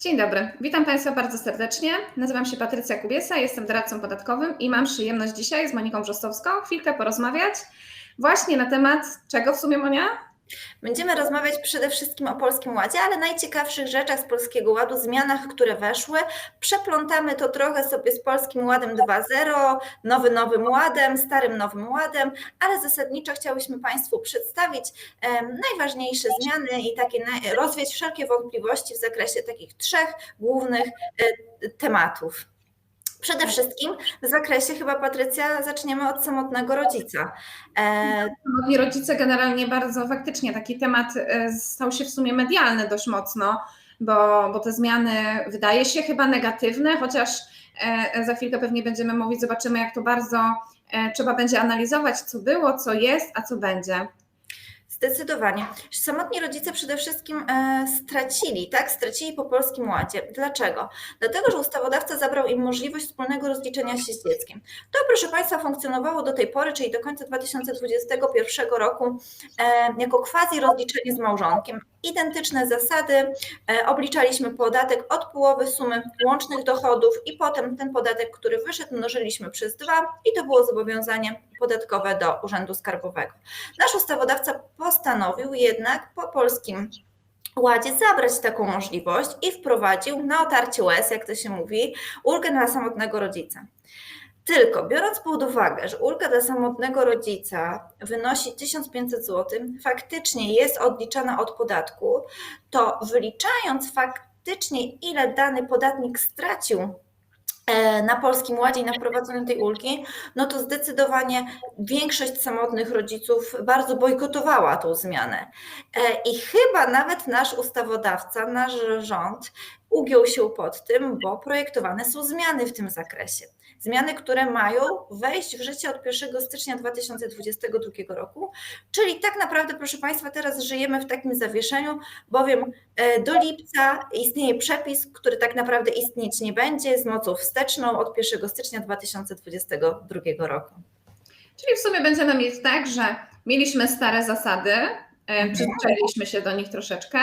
Dzień dobry, witam Państwa bardzo serdecznie. Nazywam się Patrycja Kubiesa, jestem doradcą podatkowym i mam przyjemność dzisiaj z Moniką Wrzostowską chwilkę porozmawiać właśnie na temat czego w sumie Monia? Będziemy rozmawiać przede wszystkim o Polskim Ładzie, ale najciekawszych rzeczach z Polskiego Ładu, zmianach, które weszły. Przeplątamy to trochę sobie z Polskim Ładem 2.0, nowy Nowym Ładem, starym Nowym Ładem, ale zasadniczo chciałyśmy Państwu przedstawić em, najważniejsze zmiany i takie rozwiać wszelkie wątpliwości w zakresie takich trzech głównych e, tematów. Przede wszystkim w zakresie, chyba Patrycja, zaczniemy od samotnego rodzica. E, Samotni rodzice generalnie bardzo faktycznie taki temat e, stał się w sumie medialny dość mocno, bo, bo te zmiany wydaje się chyba negatywne, chociaż e, za chwilkę pewnie będziemy mówić, zobaczymy jak to bardzo trzeba będzie analizować, co było, co jest, a co będzie. Zdecydowanie. Samotni rodzice przede wszystkim e, stracili, tak? Stracili po polskim ładzie. Dlaczego? Dlatego, że ustawodawca zabrał im możliwość wspólnego rozliczenia się z dzieckiem. To, proszę Państwa, funkcjonowało do tej pory, czyli do końca 2021 roku, e, jako quasi rozliczenie z małżonkiem. Identyczne zasady, e, obliczaliśmy podatek od połowy sumy łącznych dochodów i potem ten podatek, który wyszedł, mnożyliśmy przez dwa i to było zobowiązanie podatkowe do Urzędu Skarbowego. Nasz ustawodawca postanowił jednak po polskim ładzie zabrać taką możliwość i wprowadził na otarcie łez, jak to się mówi, ulgę dla samotnego rodzica. Tylko biorąc pod uwagę, że ulga dla samotnego rodzica wynosi 1500 zł, faktycznie jest odliczana od podatku, to wyliczając faktycznie, ile dany podatnik stracił na Polskim Ładzie i na wprowadzeniu tej ulgi, no to zdecydowanie większość samotnych rodziców bardzo bojkotowała tą zmianę. E, I chyba nawet nasz ustawodawca, nasz rząd ugiął się pod tym, bo projektowane są zmiany w tym zakresie. Zmiany, które mają wejść w życie od 1 stycznia 2022 roku, czyli tak naprawdę, proszę Państwa, teraz żyjemy w takim zawieszeniu, bowiem e, do lipca istnieje przepis, który tak naprawdę istnieć nie będzie z mocą wsteczną od 1 stycznia 2022 roku. Czyli w sumie będziemy mieć tak, że mieliśmy stare zasady, e, przyzwyczailiśmy się do nich troszeczkę.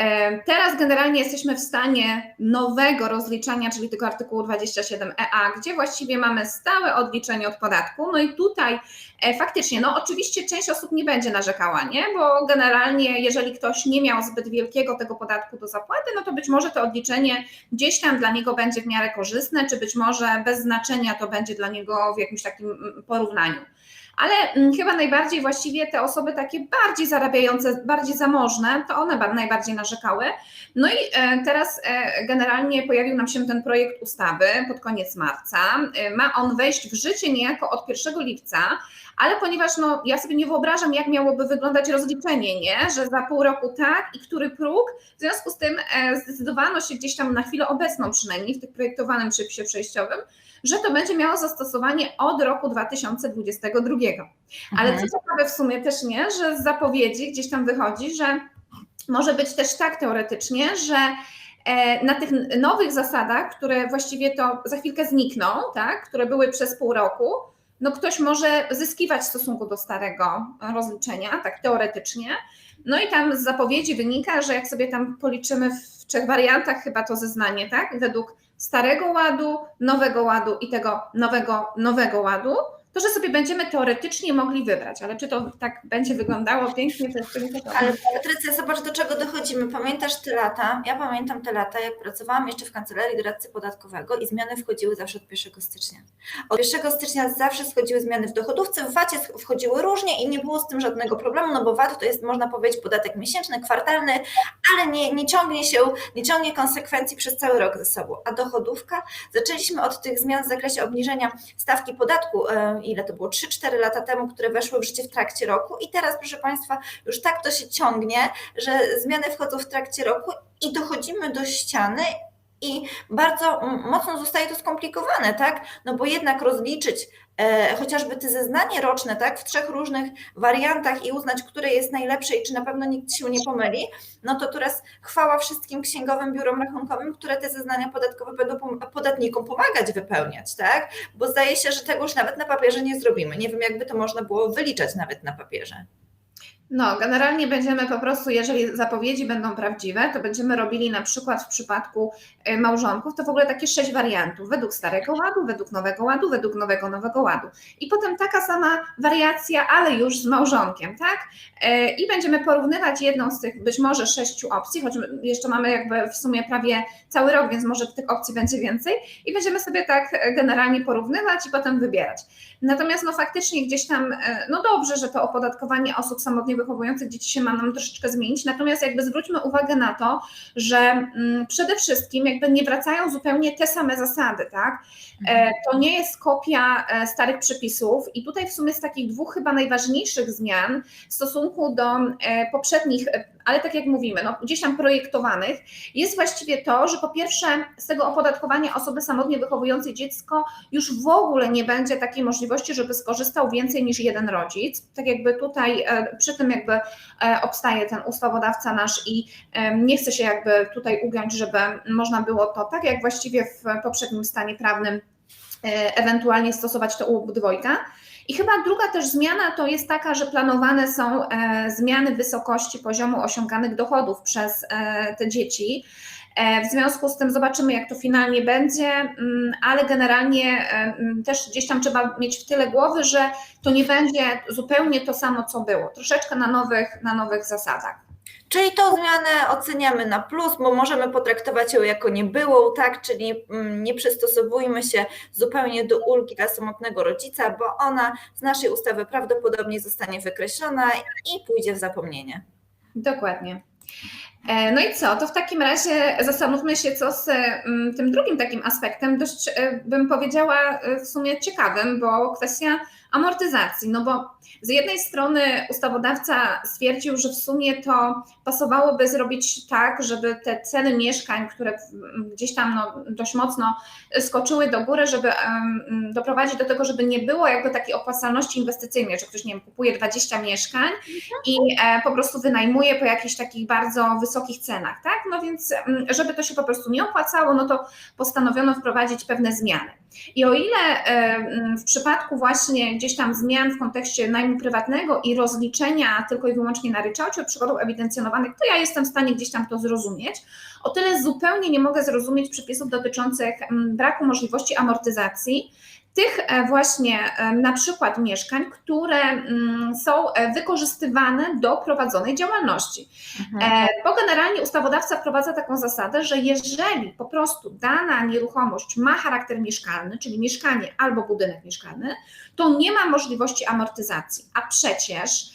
E, Teraz generalnie jesteśmy w stanie nowego rozliczania, czyli tego artykułu 27EA, gdzie właściwie mamy stałe odliczenie od podatku. No i tutaj e, faktycznie, no oczywiście część osób nie będzie narzekała, nie? Bo generalnie, jeżeli ktoś nie miał zbyt wielkiego tego podatku do zapłaty, no to być może to odliczenie gdzieś tam dla niego będzie w miarę korzystne, czy być może bez znaczenia to będzie dla niego w jakimś takim mm, porównaniu. Ale mm, chyba najbardziej właściwie te osoby takie bardziej zarabiające, bardziej zamożne, to one ba- najbardziej narzekały. No i e, teraz e, generalnie pojawił nam się ten projekt ustawy pod koniec marca. E, Ma on wejść w życie niejako od 1 lipca, ale ponieważ no, ja sobie nie wyobrażam, jak miałoby wyglądać rozliczenie, nie? że za pół roku tak i który próg, w związku z tym zdecydowano się gdzieś tam na chwilę obecną przynajmniej w tym projektowanym przepisie przejściowym, że to będzie miało zastosowanie od roku 2022. Ale Mhm. co ciekawe w sumie też nie, że z zapowiedzi gdzieś tam wychodzi, że może być też tak teoretycznie, że e, na tych nowych zasadach, które właściwie to za chwilkę znikną, tak, które były przez pół roku, no ktoś może zyskiwać w stosunku do starego rozliczenia, tak teoretycznie. No i tam z zapowiedzi wynika, że jak sobie tam policzymy w trzech wariantach chyba to zeznanie, tak, według starego ładu, nowego ładu i tego nowego, nowego ładu, to, że sobie będziemy teoretycznie mogli wybrać, ale czy to tak będzie wyglądało pięknie, to nie wiadomo. Ale Patrycja, zobacz do czego dochodzimy. Pamiętasz te lata? Ja pamiętam te lata, jak pracowałam jeszcze w kancelarii doradcy podatkowego i zmiany wchodziły zawsze od 1 stycznia. Od 1 stycznia zawsze schodziły zmiany w dochodówce, w VAT-ie wchodziły różnie i nie było z tym żadnego problemu, no bo VAT to jest, można powiedzieć, podatek miesięczny, kwartalny, ale nie, nie ciągnie się, nie ciągnie konsekwencji przez cały rok ze sobą. A dochodówka, zaczęliśmy od tych zmian w zakresie obniżenia stawki podatku, ile to było, 3-4 lata temu, które weszły w życie w trakcie roku i teraz, proszę Państwa, już tak to się ciągnie, że zmiany wchodzą w trakcie roku i dochodzimy do ściany i bardzo mocno zostaje to skomplikowane, tak? No bo jednak rozliczyć e, chociażby te zeznanie roczne, tak, w trzech różnych wariantach i uznać, które jest najlepsze i czy na pewno nikt się nie pomyli, no to teraz chwała wszystkim księgowym biurom rachunkowym, które te zeznania podatkowe będą podatnikom pomagać wypełniać, tak? Bo zdaje się, że tego już nawet na papierze nie zrobimy. Nie wiem, jakby to można było wyliczać nawet na papierze. No, generalnie będziemy po prostu, jeżeli zapowiedzi będą prawdziwe, to będziemy robili na przykład w przypadku e, małżonków, to w ogóle takie sześć wariantów, według starego ładu, według nowego ładu, według nowego nowego ładu. I potem taka sama wariacja, ale już z małżonkiem, tak? E, I będziemy porównywać jedną z tych być może sześciu opcji, choć jeszcze mamy jakby w sumie prawie cały rok, więc może tych opcji będzie więcej i będziemy sobie tak e, generalnie porównywać i potem wybierać. Natomiast no faktycznie gdzieś tam, no dobrze, że to opodatkowanie osób samotnie wychowujących dzieci się ma nam troszeczkę zmienić, natomiast jakby zwróćmy uwagę na to, że mm, przede wszystkim jakby nie wracają zupełnie te same zasady, tak? E, To nie jest kopia e, starych przepisów i tutaj w sumie z takich dwóch chyba najważniejszych zmian w stosunku do e, poprzednich, ale tak jak mówimy, no gdzieś tam projektowanych, jest właściwie to, że po pierwsze z tego opodatkowania osoby samotnie wychowującej dziecko już w ogóle nie będzie takiej możliwości, żeby skorzystał więcej niż jeden rodzic. Tak jakby tutaj e, przy tym jakby e, obstaje ten ustawodawca nasz i e, nie chce się jakby tutaj ugiąć, żeby można było to tak jak właściwie w poprzednim stanie prawnym ewentualnie stosować to u dwojga. I chyba druga też zmiana to jest taka, że planowane są e, zmiany wysokości poziomu osiąganych dochodów przez e, te dzieci. E, W związku z tym zobaczymy, jak to finalnie będzie, mm, ale generalnie mm, też gdzieś tam trzeba mieć w tyle głowy, że to nie będzie zupełnie to samo, co było. Troszeczkę na nowych, na nowych zasadach. Czyli tą zmianę oceniamy na plus, bo możemy potraktować ją jako niebyłą, tak? Czyli mm, nie przystosowujmy się zupełnie do ulgi dla samotnego rodzica, bo ona z naszej ustawy prawdopodobnie zostanie wykreślona i pójdzie w zapomnienie. Dokładnie. E, No i co? To w takim razie zastanówmy się, co z mm, tym drugim takim aspektem, dość e, bym powiedziała e, w sumie ciekawym, bo kwestia amortyzacji. No bo z jednej strony ustawodawca stwierdził, że w sumie to pasowałoby zrobić tak, żeby te ceny mieszkań, które gdzieś tam no, dość mocno skoczyły do góry, żeby em, doprowadzić do tego, żeby nie było jakby takiej opłacalności inwestycyjnej, że ktoś nie wiem, kupuje 20 mieszkań i e, po prostu wynajmuje po jakichś takich bardzo wysokich cenach, tak? No więc, mm, żeby to się po prostu nie opłacało, no to postanowiono wprowadzić pewne zmiany. I o ile e, w przypadku właśnie gdzieś tam zmian w kontekście najmu prywatnego i rozliczenia tylko i wyłącznie na ryczałcie od przychodów ewidencjonowanych, to ja jestem w stanie gdzieś tam to zrozumieć, o tyle zupełnie nie mogę zrozumieć przepisów dotyczących braku możliwości amortyzacji tych e, właśnie e, na przykład mieszkań, które mm, są e, wykorzystywane do prowadzonej działalności. E, Bo generalnie ustawodawca wprowadza taką zasadę, że jeżeli po prostu dana nieruchomość ma charakter mieszkalny, czyli mieszkanie albo budynek mieszkalny, to nie ma możliwości amortyzacji. A przecież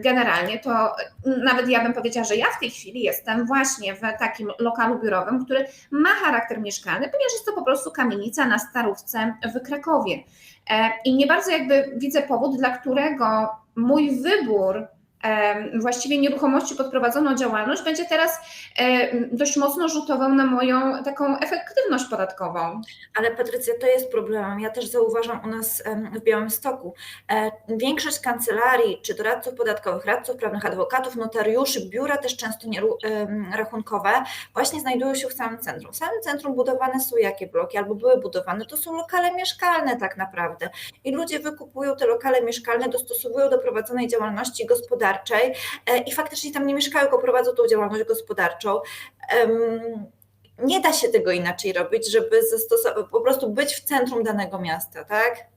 generalnie to nawet ja bym powiedziała, że ja w tej chwili jestem właśnie w takim lokalu biurowym, który ma charakter mieszkalny, ponieważ jest to po prostu kamienica na Starówce w Krakowie. E, I nie bardzo jakby widzę powód, dla którego mój wybór właściwie nieruchomości pod prowadzoną działalność będzie teraz dość mocno rzutował na moją taką efektywność podatkową. Ale Patrycja, to jest problemem. Ja też zauważam u nas w Białymstoku. E, Większość kancelarii, czy doradców podatkowych, radców prawnych, adwokatów, notariuszy, biura też często rachunkowe, właśnie znajdują się w samym centrum. W samym centrum budowane są jakie bloki, albo były budowane, to są lokale mieszkalne tak naprawdę. I ludzie wykupują te lokale mieszkalne, dostosowują do prowadzonej działalności gospodarczej e, i faktycznie tam nie mieszkają, tylko prowadzą tą działalność gospodarczą. Nie da się tego inaczej robić, żeby po prostu być w centrum danego miasta, tak?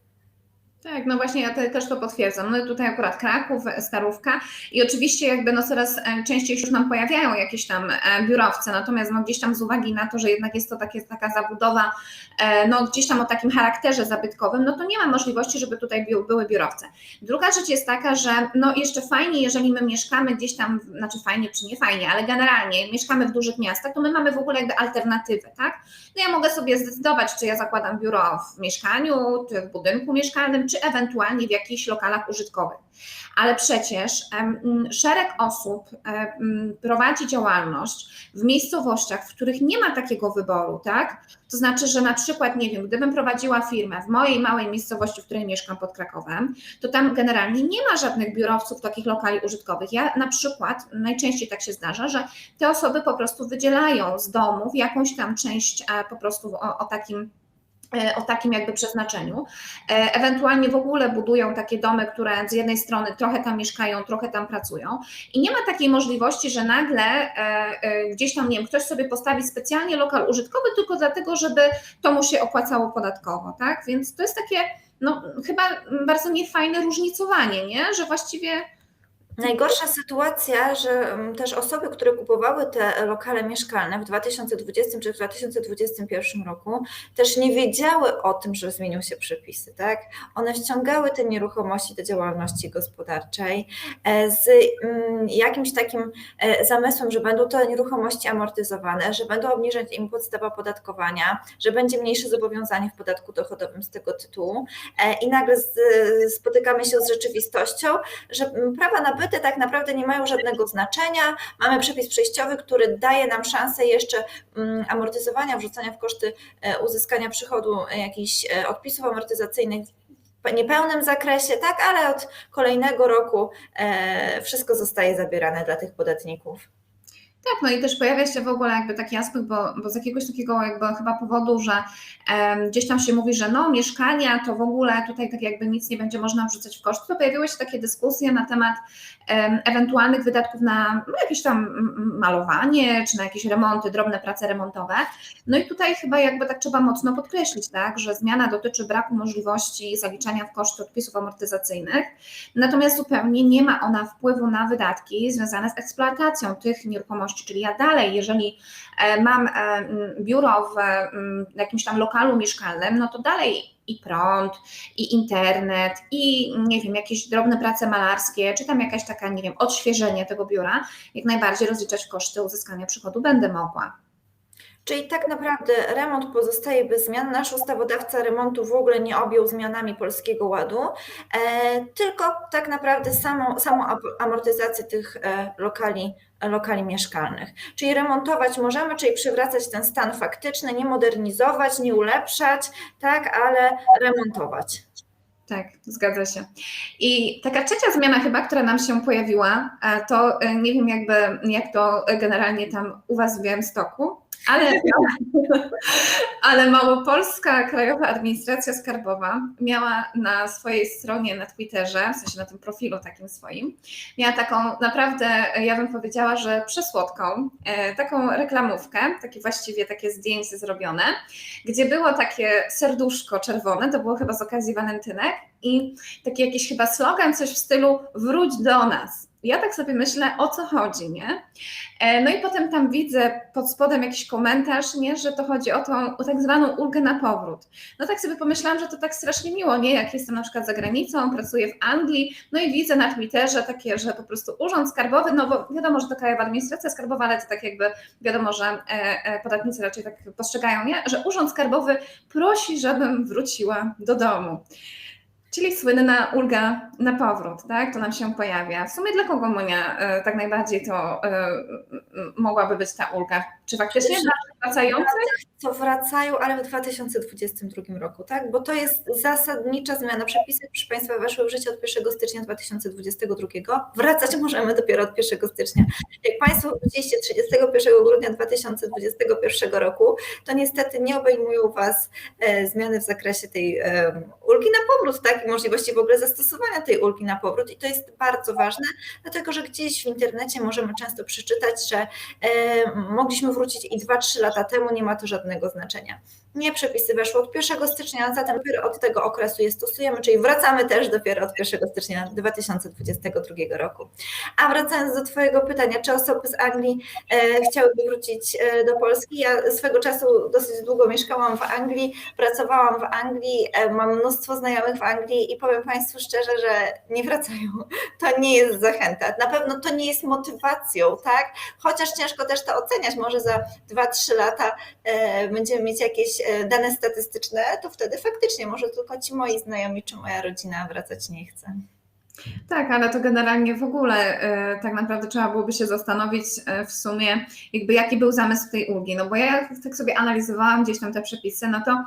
Tak, no właśnie ja te, też to potwierdzam. No tutaj akurat Kraków, Starówka i oczywiście jakby no coraz e, częściej już nam pojawiają jakieś tam e, biurowce, natomiast no gdzieś tam z uwagi na to, że jednak jest to takie, taka zabudowa e, no gdzieś tam o takim charakterze zabytkowym, no to nie ma możliwości, żeby tutaj były biurowce. Druga rzecz jest taka, że no jeszcze fajnie, jeżeli my mieszkamy gdzieś tam, znaczy fajnie czy nie fajnie, ale generalnie mieszkamy w dużych miastach, to my mamy w ogóle jakby alternatywę, tak? No ja mogę sobie zdecydować, czy ja zakładam biuro w mieszkaniu, czy w budynku mieszkalnym, czy ewentualnie w jakichś lokalach użytkowych. Ale przecież szereg osób prowadzi działalność w miejscowościach, w których nie ma takiego wyboru, tak? To znaczy, że na przykład, nie wiem, gdybym prowadziła firmę w mojej małej miejscowości, w której mieszkam pod Krakowem, to tam generalnie nie ma żadnych biurowców takich lokali użytkowych. Ja na przykład, najczęściej tak się zdarza, że te osoby po prostu wydzielają z domów jakąś tam część e, po prostu o, o takim o takim jakby przeznaczeniu. E, Ewentualnie w ogóle budują takie domy, które z jednej strony trochę tam mieszkają, trochę tam pracują i nie ma takiej możliwości, że nagle e, e, gdzieś tam, nie wiem, ktoś sobie postawi specjalnie lokal użytkowy tylko dlatego, żeby to mu się opłacało podatkowo, tak? Więc to jest takie, no chyba bardzo niefajne różnicowanie, nie? Że właściwie Najgorsza sytuacja, że mm, też osoby, które kupowały te lokale mieszkalne w 2020 czy w 2021 roku, też nie wiedziały o tym, że zmienią się przepisy, tak? One wciągały te nieruchomości do działalności gospodarczej e, z mm, jakimś takim e, zamysłem, że będą te nieruchomości amortyzowane, że będą obniżać im podstawa opodatkowania, że będzie mniejsze zobowiązanie w podatku dochodowym z tego tytułu e, i nagle spotykamy się z rzeczywistością, że mm, prawa nabyte tak naprawdę nie mają żadnego znaczenia. Mamy przepis przejściowy, który daje nam szansę jeszcze mm, amortyzowania, wrzucania w koszty e, uzyskania przychodu e, jakichś e, odpisów amortyzacyjnych niepełnym zakresie, tak, ale od kolejnego roku wszystko zostaje zabierane dla tych podatników. Tak, no i też pojawia się w ogóle jakby taki aspekt, bo, bo z jakiegoś takiego jakby chyba powodu, że em, gdzieś tam się mówi, że no mieszkania to w ogóle tutaj tak jakby nic nie będzie można wrzucać w koszt, to pojawiły się takie dyskusje na temat em, ewentualnych wydatków na no, jakieś tam malowanie, czy na jakieś remonty, drobne prace remontowe. No i tutaj chyba jakby tak trzeba mocno podkreślić, tak, że zmiana dotyczy braku możliwości zaliczania w koszty odpisów amortyzacyjnych, natomiast zupełnie nie ma ona wpływu na wydatki związane z eksploatacją tych nieruchomości, czyli ja dalej, jeżeli e, mam e, biuro w m, jakimś tam lokalu mieszkalnym, no to dalej i prąd, i internet, i nie wiem, jakieś drobne prace malarskie, czy tam jakaś taka, nie wiem, odświeżenie tego biura, jak najbardziej rozliczać koszty uzyskania przychodu będę mogła. Czyli tak naprawdę remont pozostaje bez zmian. Nasz ustawodawca remontu w ogóle nie objął zmianami Polskiego Ładu, e, tylko tak naprawdę samą, samą amortyzację tych e, lokali, lokali mieszkalnych. Czyli remontować możemy, czyli przywracać ten stan faktyczny, nie modernizować, nie ulepszać, tak, ale remontować. Tak, zgadza się. I taka trzecia zmiana chyba, która nam się pojawiła, e, to nie wiem jakby, jak to generalnie tam u Was w Białymstoku, ale, ale Małopolska Krajowa Administracja Skarbowa miała na swojej stronie na Twitterze, w sensie na tym profilu takim swoim, miała taką naprawdę, ja bym powiedziała, że przesłodką, e, taką reklamówkę, takie właściwie takie zdjęcie zrobione, gdzie było takie serduszko czerwone, to było chyba z okazji walentynek i taki jakiś chyba slogan, coś w stylu wróć do nas. Ja tak sobie myślę, o co chodzi, nie? E, No i potem tam widzę pod spodem jakiś komentarz, nie, że to chodzi o tą o tak zwaną ulgę na powrót. No tak sobie pomyślałam, że to tak strasznie miło, nie? Jak jestem na przykład za granicą, pracuję w Anglii, no i widzę na Twitterze takie, że po prostu urząd skarbowy, no bo wiadomo, że to Krajowa Administracja Skarbowa, ale to tak jakby wiadomo, że e, e, podatnicy raczej tak postrzegają, nie? Że urząd skarbowy prosi, żebym wróciła do domu. Czyli słynna ulga na powrót, tak? To nam się pojawia. W sumie dla kogo Monia e, tak najbardziej to e, mogłaby być ta ulga? Czy faktycznie dla wracających? co wracają, ale w 2022 roku, tak? Bo to jest zasadnicza zmiana. Przepisy, proszę Państwa, weszły w życie od 1 stycznia 2022. Wracać możemy dopiero od 1 stycznia. Jak Państwo wróciliście 31 grudnia 2021 roku, to niestety nie obejmują Was e, zmiany w zakresie tej e, ulgi na powrót, tak? I możliwości w ogóle zastosowania tej ulgi na powrót. I to jest bardzo ważne, dlatego że gdzieś w internecie możemy często przeczytać, że e, mogliśmy wrócić i 2-3 lata temu, nie ma to żadnego znaczenia. Nie, przepisy weszły od 1 stycznia, zatem dopiero od tego okresu je stosujemy, czyli wracamy też dopiero od 1 stycznia 2022 roku. A wracając do Twojego pytania, czy osoby z Anglii e, chciałyby wrócić e, do Polski? Ja swego czasu dosyć długo mieszkałam w Anglii, pracowałam w Anglii, e, mam mnóstwo znajomych w Anglii i powiem Państwu szczerze, że nie wracają. To nie jest zachęta. Na pewno to nie jest motywacją, tak? Chociaż ciężko też to oceniać, może za 2-3 lata będziemy mieć jakieś dane statystyczne, to wtedy faktycznie może tylko ci moi znajomi czy moja rodzina wracać nie chce. Tak, ale to generalnie w ogóle e, tak naprawdę trzeba byłoby się zastanowić e, w sumie, jakby jaki był zamysł tej ulgi. No bo ja tak sobie analizowałam gdzieś tam te przepisy, no to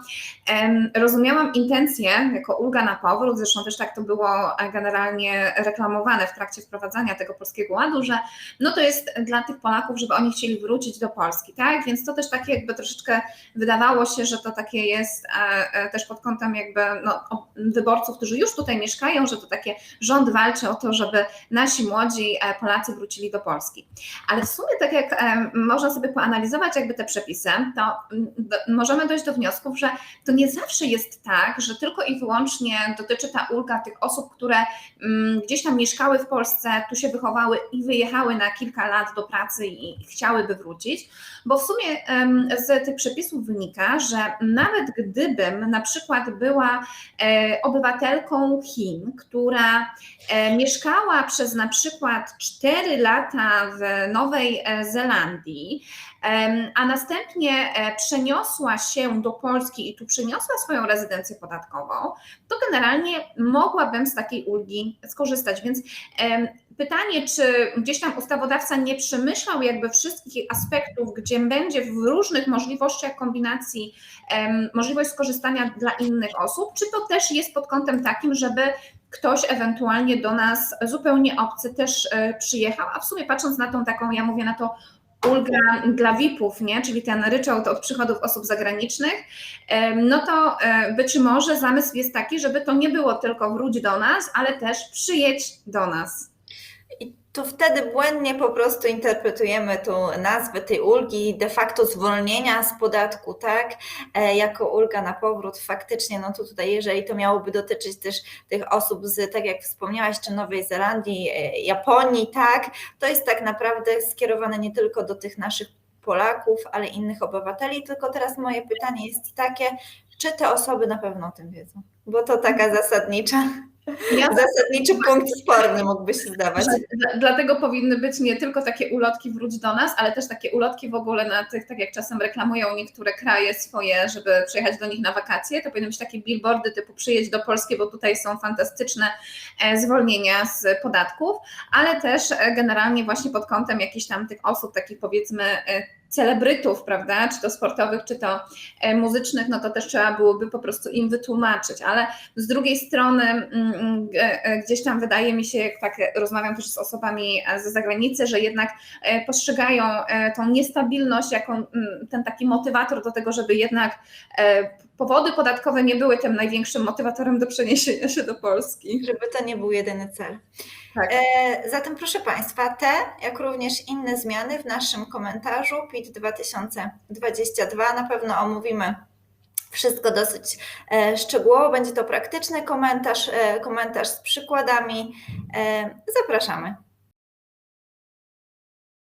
em, rozumiałam intencję jako ulga na powrót, zresztą też tak to było e, generalnie reklamowane w trakcie wprowadzania tego polskiego ładu, że no to jest dla tych Polaków, żeby oni chcieli wrócić do Polski, tak? Więc to też takie jakby troszeczkę wydawało się, że to takie jest e, e, też pod kątem jakby no, wyborców, którzy już tutaj mieszkają, że to takie rząd walczy o to, żeby nasi młodzi e, Polacy wrócili do Polski. Ale w sumie tak jak e, można sobie poanalizować jakby te przepisy, to mm, możemy dojść do wniosków, że to nie zawsze jest tak, że tylko i wyłącznie dotyczy ta ulga tych osób, które mm, gdzieś tam mieszkały w Polsce, tu się wychowały i wyjechały na kilka lat do pracy i chciałyby wrócić, bo w sumie z tych przepisów wynika, że nawet gdybym na przykład była e, obywatelką Chin, która mieszkała przez na przykład 4 lata w Nowej e, Zelandii, a następnie e, przeniosła się do Polski i tu przeniosła swoją rezydencję podatkową, to generalnie mogłabym z takiej ulgi skorzystać. Więc pytanie, czy gdzieś tam ustawodawca nie przemyślał jakby wszystkich aspektów, gdzie będzie w różnych możliwościach kombinacji możliwość skorzystania dla innych osób, czy to też jest pod kątem takim, żeby ktoś ewentualnie do nas zupełnie obcy też e, przyjechał, a w sumie patrząc na tą taką, ja mówię na to ulga dla VIP-ów, nie? czyli ten ryczałt od przychodów osób zagranicznych, no to e, być może zamysł jest taki, żeby to nie było tylko wróć do nas, ale też przyjedź do nas. I tu wtedy błędnie po prostu interpretujemy tą nazwę tej ulgi, de facto zwolnienia z podatku, tak, e, jako ulga na powrót. Faktycznie, no to tutaj, jeżeli to miałoby dotyczyć też tych osób z, tak jak wspomniałaś, czy Nowej Zelandii, e, Japonii, tak, to jest tak naprawdę skierowane nie tylko do tych naszych Polaków, ale innych obywateli. Tylko teraz moje pytanie jest takie, czy te osoby na pewno o tym wiedzą? Bo to taka zasadnicza, Ja zasadniczy punkt sporny mógłby się zdawać. Dla- Dlatego powinny być nie tylko takie ulotki wróć do nas, ale też takie ulotki w ogóle na tych, tak jak czasem reklamują niektóre kraje swoje, żeby przyjechać do nich na wakacje, to powinny być takie billboardy typu przyjedź do Polski, bo tutaj są fantastyczne e, zwolnienia z podatków, ale też e, generalnie właśnie pod kątem jakichś tam tych osób, takich powiedzmy e, celebrytów, prawda, czy to sportowych, czy to e, muzycznych, no to też trzeba byłoby po prostu im wytłumaczyć, ale z drugiej strony mm, mm, e, e, gdzieś tam wydaje mi się, jak tak rozmawiam też z osobami ze zagranicy, że jednak postrzegają tą niestabilność jako mm, ten taki motywator do tego, żeby jednak powody podatkowe nie były tym największym motywatorem do przeniesienia się do Polski. Żeby to nie był jedyny cel. Tak. E, zatem proszę Państwa, te, jak również inne zmiany w naszym komentarzu PIT 2022 na pewno omówimy wszystko dosyć e, szczegółowo. Będzie to praktyczny komentarz, e, komentarz z przykładami. E, zapraszamy.